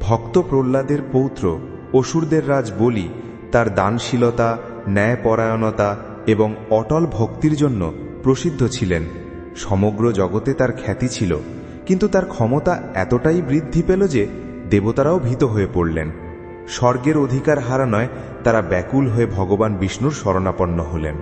ভক্ত প্রহ্লাদের পৌত্র অসুরদের রাজ বলি, তার দানশীলতা, ন্যায়পরায়ণতা এবং অটল ভক্তির জন্য প্রসিদ্ধ ছিলেন। সমগ্র জগতে তার খ্যাতি ছিল, কিন্তু তার ক্ষমতা এতটাই বৃদ্ধি পেল যে দেবতারাও ভীত হয়ে পড়লেন। স্বর্গের অধিকার হারানয় তারা ব্যাকুল হয়ে ভগবান বিষ্ণুর শরণাপন্ন হলেন।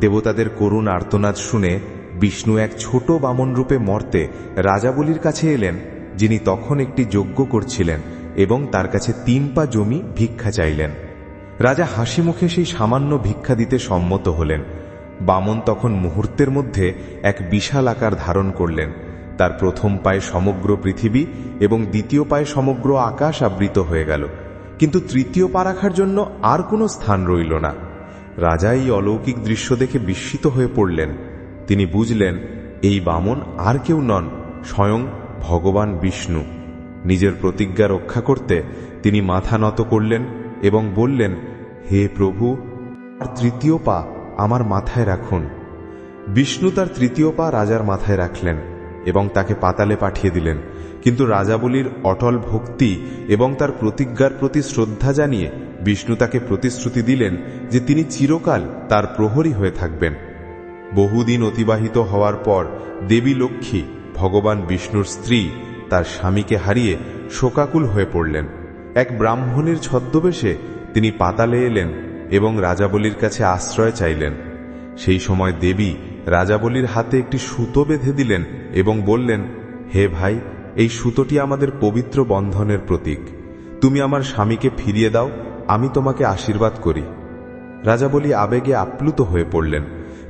দেবতাদের করুণ আর্তনাদ শুনে বিষ্ণু এক ছোট বামন রূপে মর্তে রাজাবলির কাছে এলেন। যিনি তখন একটি যজ্ঞ করছিলেন এবং তার কাছে তিন পা জমি ভিক্ষা চাইলেন। রাজা হাসি মুখে সেই সামান্য ভিক্ষা দিতে সম্মত হলেন। বামন তখন মুহূর্তের মধ্যে এক বিশাল আকার ধারণ করলেন। তার প্রথম পায়ে সমগ্র পৃথিবী এবং দ্বিতীয় পায়ে সমগ্র আকাশ আবৃত হয়ে গেল। কিন্তু তৃতীয় পা রাখার জন্য আর কোনো স্থান রইল না। রাজা এই অলৌকিক দৃশ্য দেখে বিস্মিত হয়ে পড়লেন। তিনি বুঝলেন, এই বামন আর কেউ নন, স্বয়ং ভগবান বিষ্ণু। নিজের প্রতিজ্ঞা রক্ষা করতে তিনি মাথা নত করলেন এবং বললেন, হে প্রভু আর তৃতীয় পা আমার মাথায় রাখুন। বিষ্ণু তার তৃতীয় পা রাজার মাথায় রাখলেন এবং তাকে পাতালে পাঠিয়ে দিলেন। কিন্তু রাজাবলির অটল ভক্তি এবং তার প্রতিজ্ঞার প্রতি শ্রদ্ধা জানিয়ে বিষ্ণু তাকে প্রতিশ্রুতি দিলেন যে তিনি চিরকাল তার প্রহরী হয়ে থাকবেন। বহুদিন অতিবাহিত হওয়ার পর দেবী লক্ষ্মী ভগবান বিষ্ণুর স্ত্রী তার স্বামীকে হারিয়ে শোকাকুল হয়ে পড়লেন। এক ব্রাহ্মণের ছদ্মবেশে তিনি পাতালে এলেন এবং রাজাবলির কাছে আশ্রয় চাইলেন। সেই সময় দেবী রাজাবলির হাতে একটি সুতো বেঁধে দিলেন এবং বললেন, হে ভাই, এই সুতোটি আমাদের পবিত্র বন্ধনের প্রতীক। তুমি আমার স্বামীকে ফিরিয়ে দাও, আমি তোমাকে আশীর্বাদ করি। রাজাবলি আবেগে আপ্লুত হয়ে পড়লেন।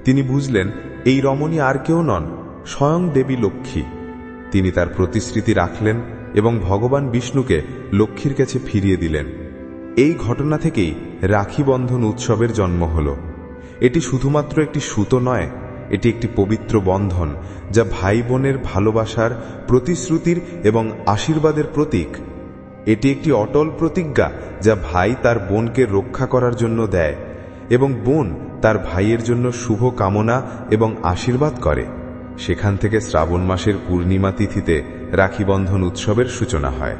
তিনি বুঝলেন, এই রমণী আর কেউ নন স্বয়ং দেবী লক্ষ্মী। তিনি তার প্রতিশ্রুতি রাখলেন এবং ভগবান বিষ্ণুকে লক্ষ্মীর কাছে ফিরিয়ে দিলেন। এই ঘটনা থেকেই রাখি বন্ধন উৎসবের জন্ম হল। এটি শুধুমাত্র একটি সুতো নয়, এটি একটি পবিত্র বন্ধন যা ভাই বোনের ভালোবাসার প্রতিশ্রুতির এবং আশীর্বাদের প্রতীক। এটি একটি অটল প্রতিজ্ঞা যা ভাই তার বোনকে রক্ষা করার জন্য দেয় এবং বোন তার ভাইয়ের জন্য শুভ কামনা এবং আশীর্বাদ করে। সেখান থেকে শ্রাবণ মাসের পূর্ণিমা তিথিতে রাখিবন্ধন উৎসবের সূচনা হয়।